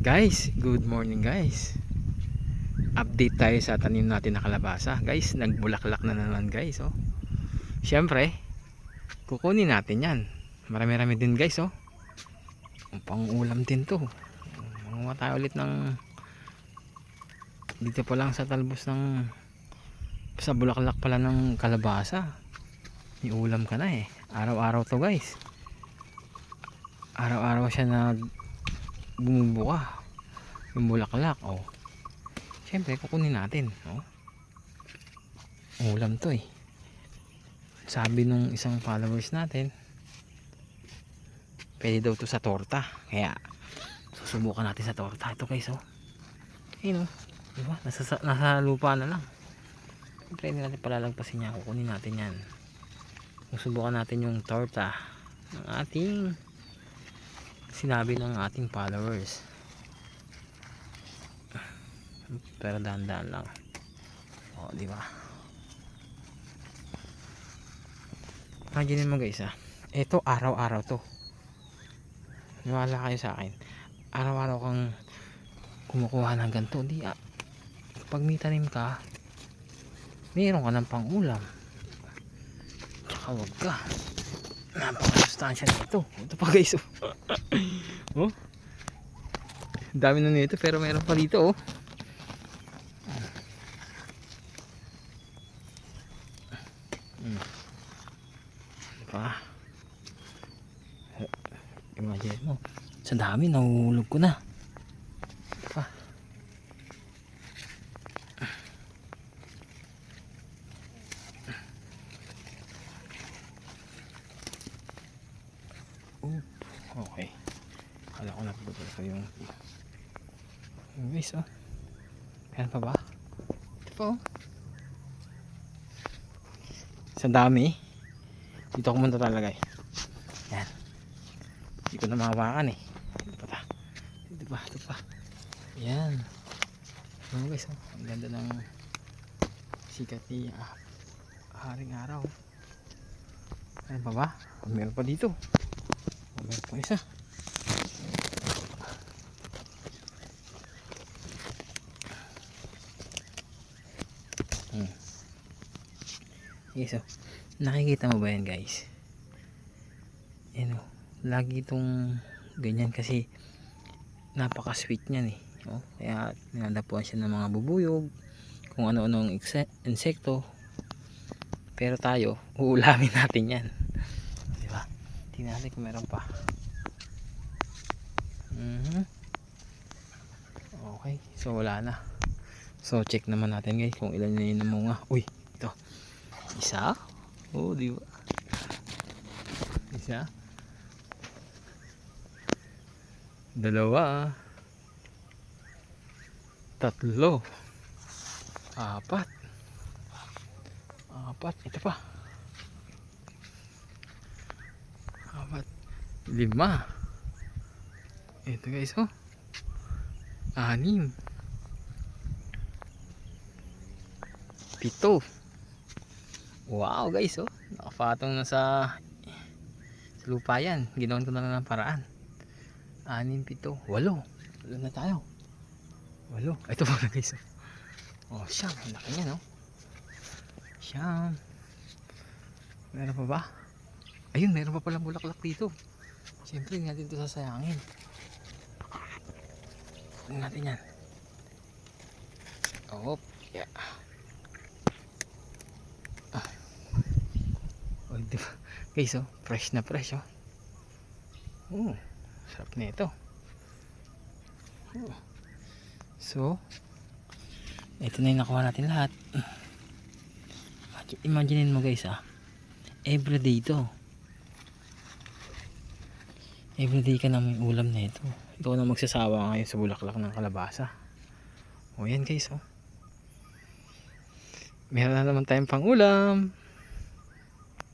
Guys, good morning guys. Update tayo sa tanim natin na kalabasa. Guys, nagbulaklak na naman guys, oh. Siyempre, kukunin natin 'yan. Marami-rami din guys, oh. Ang Pang-ulam din 'to. Manguha tayo ulit ng dito pa lang sa talbos ng sa bulaklak pala ng kalabasa. May ulam ka na eh. Araw-araw to guys. Araw-araw siya na bumubuka. Yung bulaklak oh. Syempre kukunin natin oh. Ulam to eh. Sabi nung isang followers natin pwede daw to sa torta. Kaya susubukan natin sa torta. Ito guys oh. Ayun oh. Diba? Nasa, nasa lupa na lang. Hindi natin palalagpasin niya kukunin natin yan. Susubukan natin yung torta ng ating sinabi ng ating followers. Pero dahan-dahan lang. O di ba? Imagine mo guys ah ito araw-araw to. Niwala kayo sa akin. Araw-araw kang kumukuha ng ganito. Di ah pag may tanim ka mayroon ka ng pangulam. Tsaka wag ka napakasustansya nito ito pa guys oh dami na nito pero meron pa dito oh Hmm. Pa. Imagine mo. Sa dami, nahuhulog ko na. Okay. Kala ko naputol ko yung guys oh. Meron pa ba? Ito pa oh. Sa dami. Dito ako muna talagay. Yan. Hindi ko na mahawakan eh. Ito pa. ta. Ito pa. Ito pa. Yan. Ano guys oh. Ang ganda ng sikat ni ah, haring araw. Meron pa ba? Meron pa dito. Meron pa isa. Hmm. Okay, so, nakikita mo ba yan guys? Yan o, lagi itong ganyan kasi napaka sweet niyan eh. Oh, kaya ninadapuan siya ng mga bubuyog, kung ano-anong ekse- insekto. Pero tayo, uulamin natin yan. Natin kung meron pa. Mhm. Okay, so wala na. So check naman natin guys kung ilan na yung namunga. Uy, ito. Isa? Oh, di ba? Isa. Dalawa. Tatlo. Apat. Apat. Ito pa. Apat. Lima. Ito guys, oh. Anim. Pito. Wow guys, oh. Nakapatong na sa, sa lupa yan. Ginawan ko na lang ng paraan. Anim, pito, walo. Walo na tayo. Walo. Ito pa na guys, oh. Oh, siyam. Ang laki niya, no? Siyam. Meron pa ba? Ayun, meron pa palang bulaklak dito. Siyempre, hindi natin ito sasayangin. Tingnan natin yan. Oh, yeah. Oh, di ba? Guys, oh, fresh na fresh, oh. Oh, sarap na ito. Oh. So, ito na yung nakuha natin lahat. Imagine mo guys, ah. Everyday ito. Everyday ka na may ulam na ito. Ikaw na magsasawa ngayon sa bulaklak ng kalabasa. O yan guys, oh. Meron na naman tayong pang ulam.